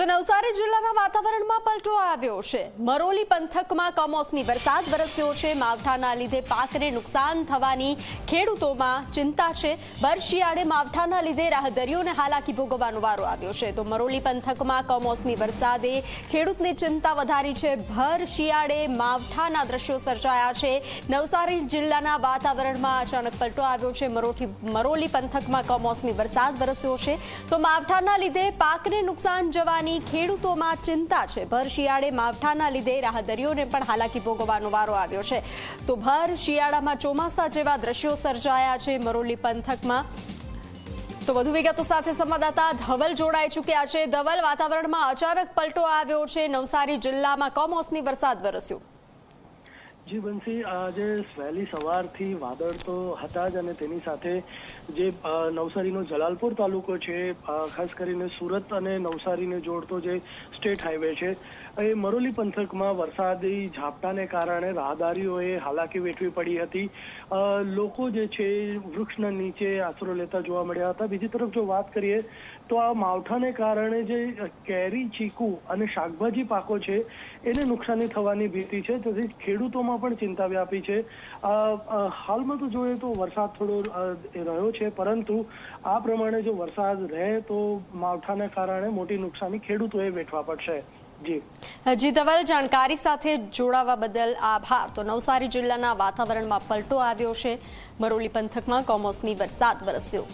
તો નવસારી જિલ્લાના વાતાવરણમાં પલટો આવ્યો છે. મરોલી પંથકમાં કમોસમી વરસાદ વરસ્યો છે. માવઠાના લીધે પાકને નુકસાન થવાની ખેડૂતોમાં ચિંતા છે. ભર શિયાળે માવઠાના લીધે રાહદરીઓને હાલાકી ભોગવવાનો વારો આવ્યો છે. તો મરોલી પંથકમાં કમોસમી વરસાદે ખેડૂતની ચિંતા વધારી છે. ભર શિયાળે માવઠાના દ્રશ્યો સર્જાયા છે. નવસારી જિલ્લાના વાતાવરણમાં અચાનક પલટો આવ્યો છે. મરોઠી, મરોલી પંથકમાં કમોસમી વરસાદ વરસ્યો છે. તો માવઠાના લીધે પાકને નુકસાન જવાની ખેડૂતોમાં ચિંતા છે. ભર શિયાળે માવઠાના લીધે રાહદરીઓને પણ હાલાકી ભોગવવાનો વારો આવ્યો છે. તો ભર શિયાળામાં ચોમાસા જેવા દ્રશ્યો સર્જાયા છે મરોલી પંથકમાં. તો વધુ વિગતો સાથે સંવાદદાતા ધવલ જોડાઈ ચૂક્યા છે. ધવલ, વાતાવરણમાં અચાનક પલટો આવ્યો છે. નવસારી જિલ્લામાં કમોસમી વરસાદ વરસ્યો. જી બંસી, આજે વહેલી સવારથી વાદળ તો હતા જ અને તેની સાથે જે નવસારીનો જલાલપુર તાલુકો છે ખાસ કરીને સુરત અને નવસારીને જોડતો જે સ્ટેટ હાઈવે છે, એ મરોલી પંથકમાં વરસાદી ઝાપટાને કારણે રાહદારીઓએ હાલાકી વેઠવી પડી હતી. લોકો જે છે, વૃક્ષના નીચે આશરો લેતા જોવા મળ્યા હતા. બીજી તરફ જો વાત કરીએ, તો આ માવઠાને કારણે જે કેરી, ચીકુ અને શાકભાજી પાકો છે, એને નુકસાની થવાની ભીતિ છે. તેથી ખેડૂતોમાં પણ ચિંતા વ્યાપી છે. હાલમાં તો જોઈએ તો વરસાદ થોડો રહ્યો છે, પરંતુ આ પ્રમાણે જો વરસાદ રહે તો માવઠાને કારણે મોટી નુકસાની ખેડૂતોએ વેઠવા પડશે. જી. જી, ધવલ, જાણકારી સાથે જોડાવા બદલ આભાર. તો નવસારી જિલ્લાના વાતાવરણમાં પલટો આવ્યો છે. મરોલી પંથકમાં કમોસમી વરસાદ વરસ્યો.